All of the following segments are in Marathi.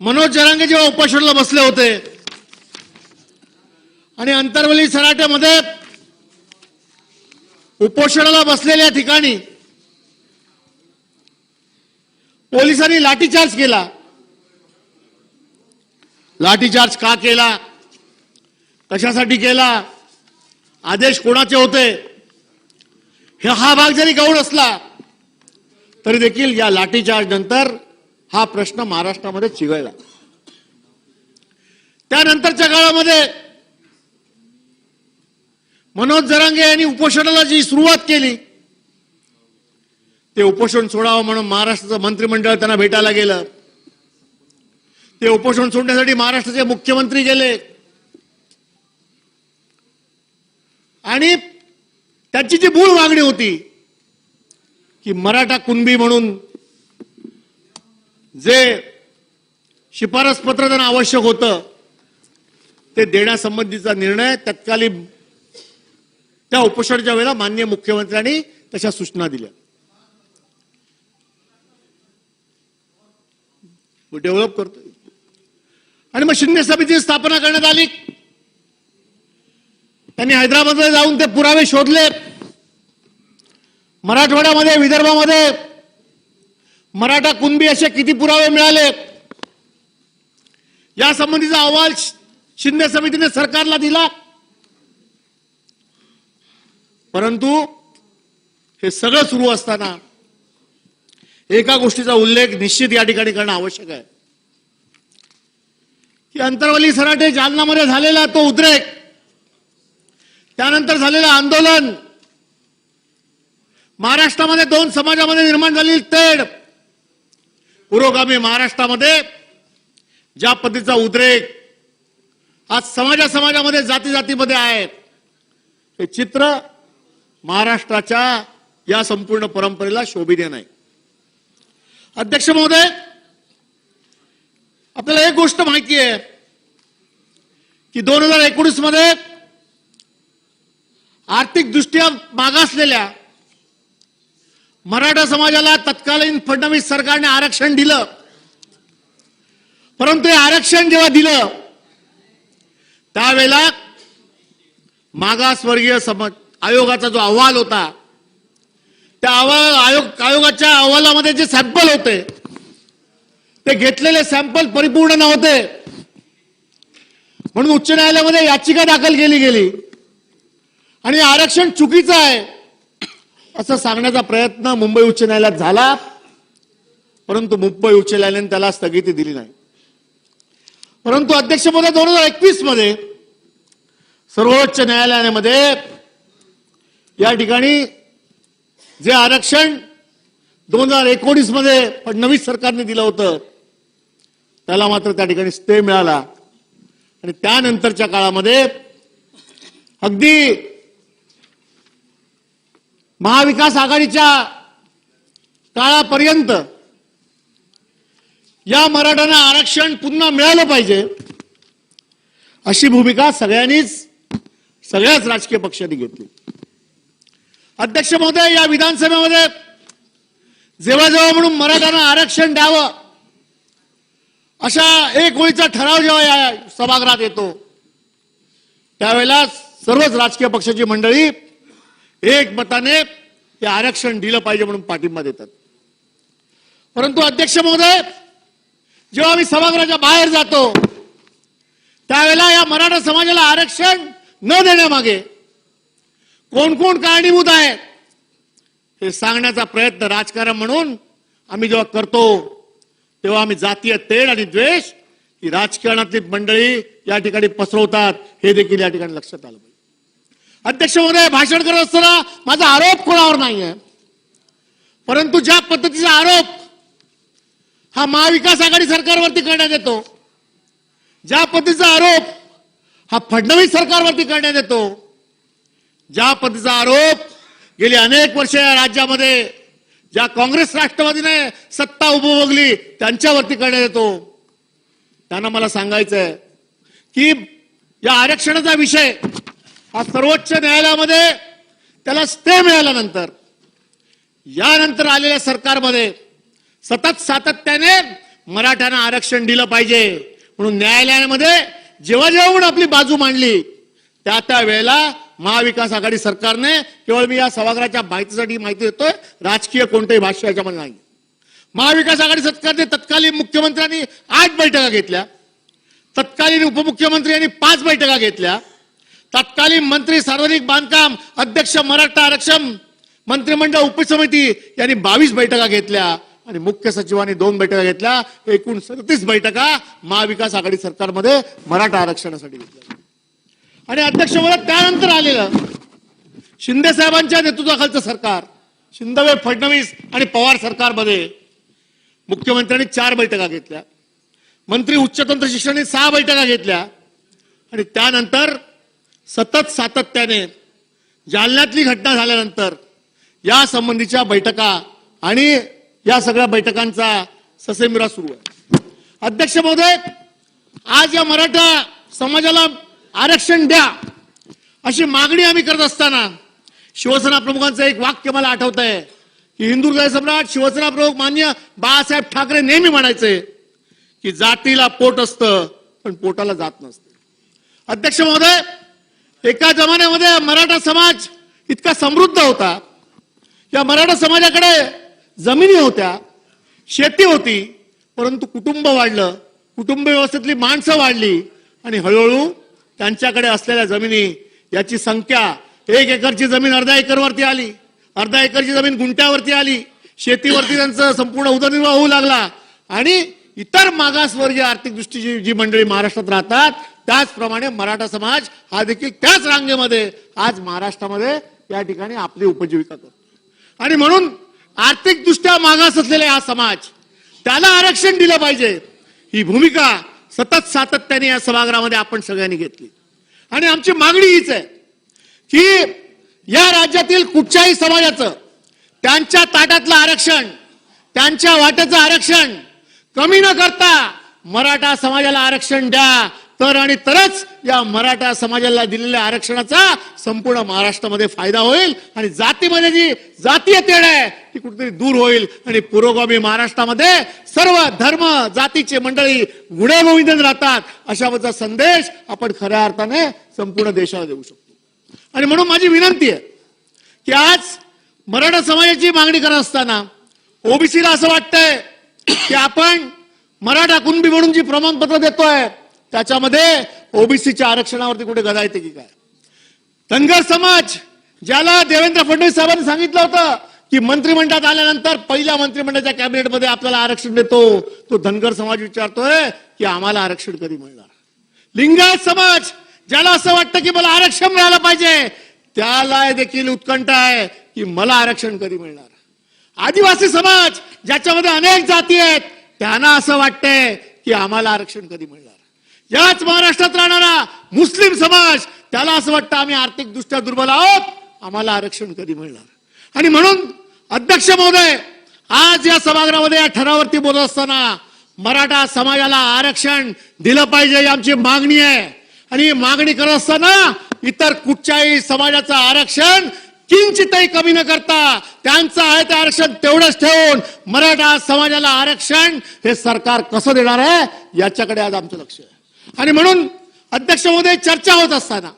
मनोज जरांगे जेव्हा उपोषणाला बसले होते आणि अंतरवली सराट्यामध्ये उपोषणाला बसलेल्या ठिकाणी पोलिसांनी लाठीचार्ज केला. लाठीचार्ज का केला? कशासाठी केला? आदेश कोणाचे होते? हे हा भाग जरी गौण असला तरी देखील या लाठीचार्ज नंतर हा प्रश्न महाराष्ट्रामध्ये चिघळला. त्यानंतरच्या काळामध्ये मनोज जरांगे यांनी उपोषणाला जी सुरुवात केली ते उपोषण सोडावं म्हणून महाराष्ट्राचं मंत्रिमंडळ त्यांना भेटायला गेलं. ते उपोषण सोडण्यासाठी महाराष्ट्राचे मुख्यमंत्री गेले. आणि त्याची जी मूळ मागणी होती की मराठा कुणबी म्हणून जे शिफारस पत्र त्यांना आवश्यक होतं ते देण्यासंबंधीचा निर्णय तत्कालीन त्या उपोषणाच्या वेळेला मान्य मुख्यमंत्र्यांनी तशा सूचना दिल्या. डेव्हलप करतो आणि मग शिंदे समितीची स्थापना करण्यात आली. त्यांनी हैदराबादला जाऊन ते पुरावे शोधले. मराठवाड्यामध्ये विदर्भामध्ये मराठा कुणबी असे किती पुरावे मिळाले या संबंधीचा अहवाल शिंदे समितीने सरकारला दिला. परंतु हे सगळं सुरू असताना एका गोष्टीचा उल्लेख निश्चित या ठिकाणी करणं आवश्यक आहे. की अंतरवली सराटे जालनामध्ये झालेला तो उद्रेक त्यानंतर झालेलं आंदोलन महाराष्ट्रामध्ये दोन समाजामध्ये निर्माण झालेली तेढ पुरोगामी महाराष्ट्रामध्ये ज्या पद्धतीचा उद्रेक आज समाजा समाजामध्ये जाती जातीमध्ये आहे हे चित्र महाराष्ट्राच्या या संपूर्ण परंपरेला शोभिले नाही. अध्यक्ष महोदय आपल्याला एक गोष्ट माहिती आहे की दोन हजार एकोणीसमध्ये आर्थिक दृष्ट्या मागासलेल्या मराठा समाजाला तत्कालीन फडणवीस सरकारने आरक्षण दिलं. परंतु हे आरक्षण जेव्हा दिलं त्यावेळेला मागासवर्गीय समाज आयोगाचा जो अहवाल होता त्या अहवाल आयोग आयोगाच्या अहवालामध्ये जे सॅम्पल होते ते घेतलेले सॅम्पल परिपूर्ण नव्हते. म्हणून उच्च न्यायालयामध्ये याचिका दाखल केली गेली. आणि आरक्षण चुकीचं आहे. असं सांगण्याचा प्रयत्न मुंबई उच्च न्यायालयात झाला परंतु मुंबई उच्च न्यायालयाने त्याला स्थगिती दिली नाही. परंतु अध्यक्षपदा दोन हजार एकवीसमध्ये सर्वोच्च न्यायालयामध्ये या ठिकाणी जे आरक्षण दोन हजार एकोणीसमध्ये फडणवीस सरकारने दिलं होतं त्याला मात्र त्या ठिकाणी स्टे मिळाला. आणि त्यानंतरच्या काळामध्ये अगदी महाविकास आघाडीच्या काळापर्यंत या मराठ्यांना आरक्षण पुन्हा मिळालं पाहिजे अशी भूमिका सगळ्यांनीच सगळ्याच राजकीय पक्षांनी घेतली. अध्यक्ष महोदय या विधानसभेमध्ये जेव्हा जेव्हा म्हणून मराठ्यांना आरक्षण द्यावं अशा एक ओळीचा ठराव जेव्हा या सभागृहात येतो त्यावेळेला सर्वच राजकीय पक्षाची मंडळी एक मताने हे आरक्षण दिलं पाहिजे म्हणून पाठिंबा देतात. परंतु अध्यक्ष महोदय जेव्हा आम्ही सभागृहाच्या बाहेर जातो त्यावेळेला या मराठा समाजाला आरक्षण न देण्यामागे कोण कोण कारणीभूत आहे हे सांगण्याचा प्रयत्न राजकारण म्हणून आम्ही जेव्हा करतो तेव्हा आम्ही जातीय तेढ आणि द्वेष ही राजकारणातली मंडळी या ठिकाणी पसरवतात. हे देखील या ठिकाणी लक्षात आलं अध्यक्ष महोदय भाषण करत असताना माझा आरोप कोणावर नाही आहे परंतु ज्या पद्धतीचा आरोप हा महाविकास आघाडी सरकारवरती करण्यात येतो ज्या पद्धतीचा आरोप हा फडणवीस सरकारवरती करण्यात येतो ज्या पद्धतीचा आरोप गेली अनेक वर्ष या राज्यामध्ये ज्या काँग्रेस राष्ट्रवादीने सत्ता उपभोगली त्यांच्यावरती करण्यात येतो. त्यांना मला सांगायचं आहे की या आरक्षणाचा विषय हा सर्वोच्च न्यायालयामध्ये त्याला स्टे मिळाल्यानंतर यानंतर आलेल्या सरकारमध्ये सतत सातत्याने मराठ्यांना आरक्षण दिलं पाहिजे. म्हणून न्यायालयामध्ये जेव्हा जेव्हा म्हणून आपली बाजू मांडली त्या त्या वेळेला महाविकास आघाडी सरकारने केवळ मी या सभागृहाच्या माहितीसाठी माहिती देतोय राजकीय कोणतेही भाष्य याच्यामध्ये नाही. महाविकास आघाडी सरकारने तत्कालीन मुख्यमंत्र्यांनी आठ बैठका घेतल्या. तत्कालीन उपमुख्यमंत्री यांनी पाच बैठका घेतल्या. तत्कालीन मंत्री सार्वजनिक बांधकाम अध्यक्ष मराठा आरक्षण मंत्रिमंडळ उपसमिती यांनी बावीस बैठका घेतल्या आणि मुख्य सचिवांनी दोन बैठका घेतल्या. एकूण सदतीस बैठका महाविकास आघाडी सरकारमध्ये मराठा आरक्षणासाठी घेतल्या. आणि अध्यक्ष मला त्यानंतर आलेलं शिंदे साहेबांच्या नेतृत्वाखालचं सरकार शिंदवे फडणवीस आणि पवार सरकारमध्ये मुख्यमंत्र्यांनी चार बैठका घेतल्या. मंत्री उच्चतंत्र शिक्षणाने सहा बैठका घेतल्या. आणि त्यानंतर सतत सातत्याने जालन्यातली घटना झाल्यानंतर या संबंधीच्या बैठका आणि या सगळ्या बैठकांचा ससेमिरा सुरू आहे. अध्यक्ष महोदय आज या मराठा समाजाला आरक्षण द्या अशी मागणी आम्ही करत असताना शिवसेना प्रमुखांचं एक वाक्य मला आठवत आहे की हिंदू हृदय सम्राट शिवसेना प्रमुख मान्य बाळासाहेब ठाकरे नेहमी म्हणायचे की जातीला पोट असतं पण पोटाला जात नसते. अध्यक्ष महोदय एका जमान्यामध्ये मराठा समाज इतका समृद्ध होता. या मराठा समाजाकडे जमिनी होत्या शेती होती परंतु कुटुंब वाढलं. कुटुंब व्यवस्थेतली माणसं वाढली आणि हळूहळू त्यांच्याकडे असलेल्या जमिनी याची संख्या एक एकरची जमीन अर्धा एकरवरती आली. अर्धा एकरची जमीन गुंट्यावरती आली. शेतीवरती त्यांचं संपूर्ण उदरनिर्वाह होऊ लागला. आणि इतर मागासवर्गीय आर्थिक दृष्टीची जी मंडळी महाराष्ट्रात राहतात त्याचप्रमाणे मराठा समाज हा देखील त्याच रांगेमध्ये आज महाराष्ट्रामध्ये या ठिकाणी आपली उपजीविका करतो. आणि म्हणून आर्थिकदृष्ट्या मागास असलेला हा समाज त्याला आरक्षण दिलं पाहिजे. ही भूमिका सतत सातत्याने या सभागृहामध्ये आपण सगळ्यांनी घेतली. आणि आमची मागणी हीच आहे की या राज्यातील कुठच्याही समाजाचं त्यांच्या ताटातलं आरक्षण त्यांच्या वाट्याचं आरक्षण कमी न करता मराठा समाजाला आरक्षण द्या तर आणि तरच या मराठा समाजाला दिलेल्या आरक्षणाचा संपूर्ण महाराष्ट्रामध्ये फायदा होईल आणि जातीमध्ये जी जातीय तेढ आहे ती कुठेतरी दूर होईल. आणि पुरोगामी महाराष्ट्रामध्ये सर्व धर्म जातीचे मंडळी गुणे गोविंदन राहतात. अशाचा संदेश आपण खऱ्या अर्थाने संपूर्ण देशाला देऊ शकतो. आणि म्हणून माझी विनंती आहे की आज मराठा समाजाची मागणी करत असताना ओबीसीला असं वाटतंय की आपण मराठा कुणबी म्हणून जी प्रमाणपत्र देतोय त्याच्यामध्ये ओबीसीच्या आरक्षणावरती कुठे गदा येते की काय? धनगर समाज ज्याला देवेंद्र फडणवीस साहेबांनी सांगितलं होतं की मंत्रिमंडळात आल्यानंतर पहिल्या मंत्रिमंडळाच्या कॅबिनेटमध्ये आपल्याला आरक्षण देतो. तो धनगर समाज विचारतोय की आम्हाला आरक्षण कधी मिळणार? लिंगायत समाज ज्याला असं वाटतं की मला आरक्षण मिळालं पाहिजे त्याला देखील उत्कंठा आहे की मला आरक्षण कधी मिळणार? आदिवासी समाज ज्याच्यामध्ये अनेक जाती आहेत त्यांना असं वाटतंय की आम्हाला आरक्षण कधी मिळणार? याच महाराष्ट्रात राहणारा मुस्लिम समाज त्याला असं वाटतं आम्ही आर्थिकदृष्ट्या दुर्बल आहोत. आम्हाला आरक्षण कधी मिळणार? आणि म्हणून अध्यक्ष महोदय आज या सभागृहामध्ये या ठरावावरती बोलत असताना मराठा समाजाला आरक्षण दिलं पाहिजे ही आमची मागणी आहे. आणि ही मागणी करत असताना इतर कुठच्याही समाजाचं आरक्षण किंचितही कमी न करता त्यांचं आहे ते आरक्षण तेवढंच ठेवून मराठा समाजाला आरक्षण हे सरकार कसं देणार आहे याच्याकडे आज आमचं लक्ष आहे. आणि म्हणून अध्यक्ष महोदय चर्चा होत असताना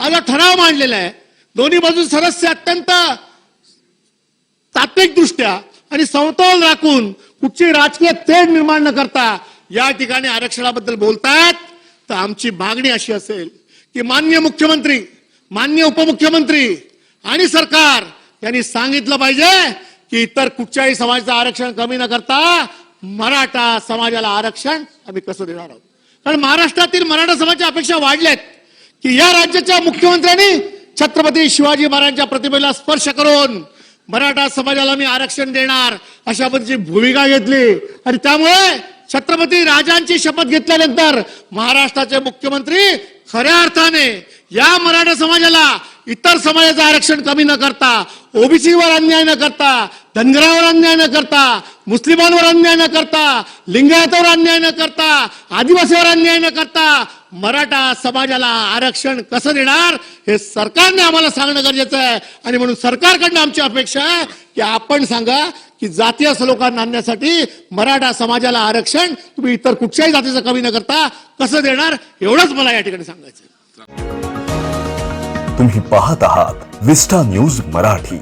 आज ठराव मांडलेला आहे. दोन्ही बाजू सदस्य अत्यंत तात्विक दृष्ट्या आणि समतोल राखून कुठची राजकीय तेढ निर्माण न करता या ठिकाणी आरक्षणाबद्दल बोलतात. तर आमची मागणी अशी असेल की मान्य मुख्यमंत्री मान्य उपमुख्यमंत्री आणि सरकार यांनी सांगितलं पाहिजे की इतर कुठच्याही समाजाचं आरक्षण कमी न करता मराठा समाजाला आरक्षण आम्ही कसं देणार आहोत? कारण महाराष्ट्रातील मराठा समाजाच्या अपेक्षा वाढल्यात की या राज्याच्या मुख्यमंत्र्यांनी छत्रपती शिवाजी महाराजांच्या प्रतिमेला स्पर्श करून मराठा समाजाला मी आरक्षण देणार अशा पद्धतीची भूमिका घेतली. आणि त्यामुळे छत्रपती राजांची शपथ घेतल्यानंतर महाराष्ट्राचे मुख्यमंत्री खऱ्या अर्थाने या मराठा समाजाला इतर समाजाचं आरक्षण कमी न करता ओबीसीवर अन्याय न करता धनगरावर अन्याय न करता मुस्लिमांवर अन्याय न करता लिंगायतावर अन्याय न करता आदिवासीवर अन्याय न करता मराठा समाजाला आरक्षण कसं देणार हे सरकारने आम्हाला सांगणं गरजेचं आहे आणि म्हणून सरकारकडनं आमची अपेक्षा आहे की आपण सांगा की जातीय सलोखा आणण्यासाठी मराठा समाजाला आरक्षण तुम्ही इतर कुठच्याही जातीचं कमी न करता कसं देणार एवढंच मला या ठिकाणी सांगायचं आहे. तुम्ही पाहत आहात विस्टा न्यूज मराठी